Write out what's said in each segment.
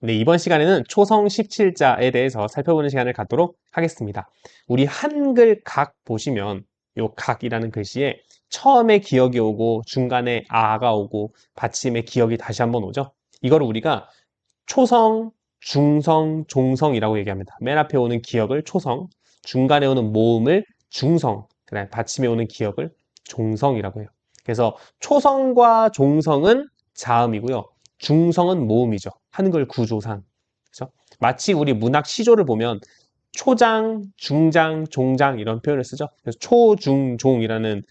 네, 이번 시간에는 초성 17자에 대해서 살펴보는 시간을 갖도록 하겠습니다. 우리 한글 각 보시면 요 각이라는 글씨에 처음에 기억이 오고 중간에 아가 오고 받침에 기억이 다시 한번 오죠. 이걸 우리가 초성, 중성, 종성이라고 얘기합니다. 맨 앞에 오는 기억을 초성, 중간에 오는 모음을 중성, 그다음에 받침에 오는 기억을 종성이라고 해요. 그래서 초성과 종성은 자음이고요. 중성은 모음이죠. 한글 구조상. 그죠? 마치 우리 문학 시조를 보면 초장, 중장, 종장 이런 표현을 쓰죠. 그래서 초, 중, 종이라는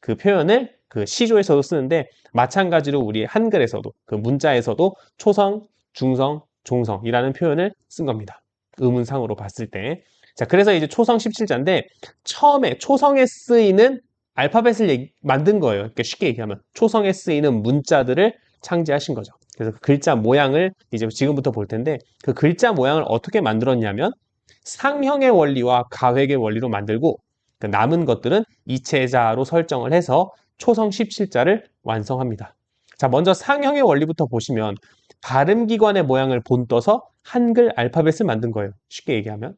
그 표현을 그 시조에서도 쓰는데 마찬가지로 우리 한글에서도 그 문자에서도 초성, 중성, 종성이라는 표현을 쓴 겁니다. 의문상으로 봤을 때. 자, 그래서 이제 초성 17자인데 처음에 초성에 쓰이는 알파벳을 얘기- 만든 거예요. 그러니까 쉽게 얘기하면 초성에 쓰이는 문자들을 창제하신 거죠. 그래서 그 글자 모양을 이제 지금부터 볼 텐데 그 글자 모양을 어떻게 만들었냐면 상형의 원리와 가획의 원리로 만들고 그 남은 것들은 이체자로 설정을 해서 초성 17자를 완성합니다. 자, 먼저 상형의 원리부터 보시면 발음기관의 모양을 본떠서 한글 알파벳을 만든 거예요. 쉽게 얘기하면.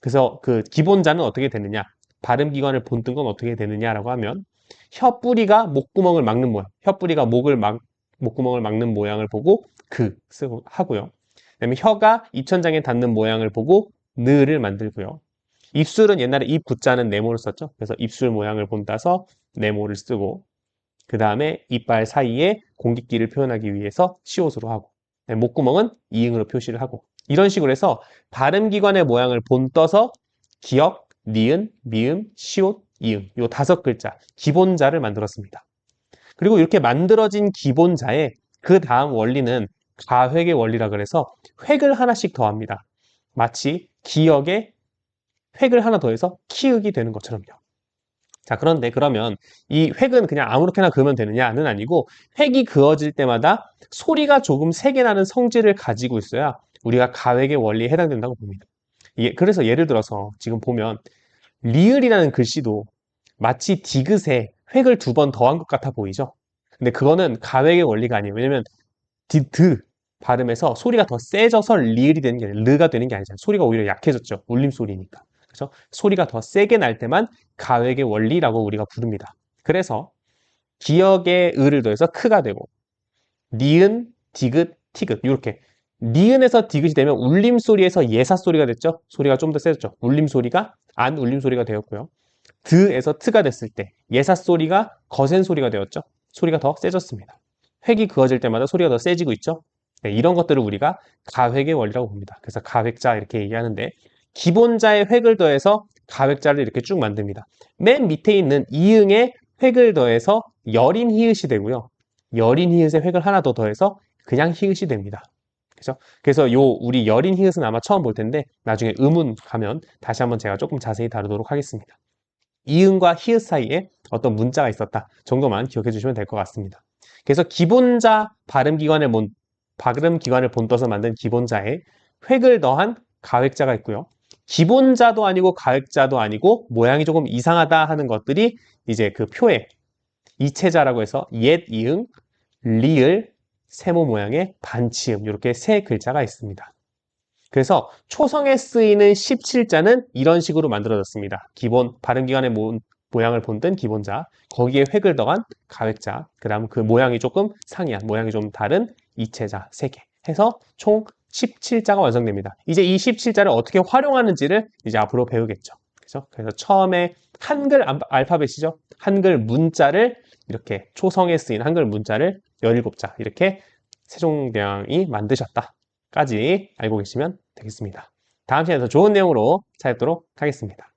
그래서 그 기본자는 어떻게 되느냐? 발음기관을 본뜬 건 어떻게 되느냐라고 하면 혀 뿌리가 목구멍을 막는 모양, 혀 뿌리가 목을 막 목구멍을 막는 모양을 보고 그 쓰고 하고요. 그다음에 혀가 입천장에 닿는 모양을 보고 느를 만들고요. 입술은 옛날에 입 붙자는 네모를 썼죠. 그래서 입술 모양을 본따서 네모를 쓰고 그 다음에 이빨 사이에 공기끼를 표현하기 위해서 시옷으로 하고 네, 목구멍은 이응으로 표시를 하고 이런 식으로 해서 발음기관의 모양을 본떠서 기역, 니은, 미음, 시옷, 이응 요 다섯 글자 기본자를 만들었습니다. 그리고 이렇게 만들어진 기본자에 그 다음 원리는 가획의 원리라 그래서 획을 하나씩 더합니다. 마치 기역에 획을 하나 더해서 키읔이 되는 것처럼요. 자, 그런데 그러면 이 획은 그냥 아무렇게나 그으면 되느냐는 아니고 획이 그어질 때마다 소리가 조금 세게 나는 성질을 가지고 있어야 우리가 가획의 원리에 해당된다고 봅니다. 예, 그래서 예를 들어서 지금 보면 리을이라는 글씨도 마치 디귿에 획을 두 번 더한 것 같아 보이죠? 근데 그거는 가획의 원리가 아니에요. 왜냐면 디, 드 발음에서 소리가 더 세져서 리을이 되는 게 아니라 르가 되는 게 아니잖아요. 소리가 오히려 약해졌죠. 울림 소리니까. 그래서 소리가 더 세게 날 때만 가획의 원리라고 우리가 부릅니다. 그래서 기역에 을을 더해서 크가 되고 니은, 디귿, 티귿 이렇게 니은에서 디귿이 되면 울림 소리에서 예사 소리가 됐죠. 소리가 좀 더 세졌죠. 울림 소리가 안 울림 소리가 되었고요. 드에서 트가 됐을 때 예사 소리가 거센 소리가 되었죠. 소리가 더 세졌습니다. 획이 그어질 때마다 소리가 더 세지고 있죠. 네, 이런 것들을 우리가 가획의 원리라고 봅니다. 그래서 가획자 이렇게 얘기하는데 기본자의 획을 더해서 가획자를 이렇게 쭉 만듭니다. 맨 밑에 있는 이응에 획을 더해서 여린 히읗이 되고요. 여린 히읗에 획을 하나 더 더해서 그냥 히읗이 됩니다. 그죠? 그래서 요 우리 여린 히읗은 아마 처음 볼 텐데 나중에 음운 가면 다시 한번 제가 조금 자세히 다루도록 하겠습니다. 이응과 히읗 사이에 어떤 문자가 있었다 정도만 기억해 주시면 될 것 같습니다. 그래서 기본자 발음 기관을 본, 발음 기관을 본떠서 만든 기본자에 획을 더한 가획자가 있고요. 기본자도 아니고 가획자도 아니고 모양이 조금 이상하다 하는 것들이 이제 그 표에 이체자라고 해서 옛 이응, 리을, 세모 모양의 반치음 이렇게 세 글자가 있습니다. 그래서 초성에 쓰이는 17자는 이런 식으로 만들어졌습니다. 기본 발음기관의 모, 모양을 본뜬 기본자, 거기에 획을 더한 가획자, 그 다음 그 모양이 조금 상이한, 모양이 좀 다른 이체자 3개 해서 총 17자가 완성됩니다. 이제 이 17자를 어떻게 활용하는지를 이제 앞으로 배우겠죠. 그죠? 그래서 처음에 한글 알- 알파벳이죠. 한글 문자를 이렇게 초성에 쓰인 한글 문자를 17자 이렇게 세종대왕이 만드셨다 까지 알고 계시면 되겠습니다. 다음 시간에 더 좋은 내용으로 찾도록 하겠습니다.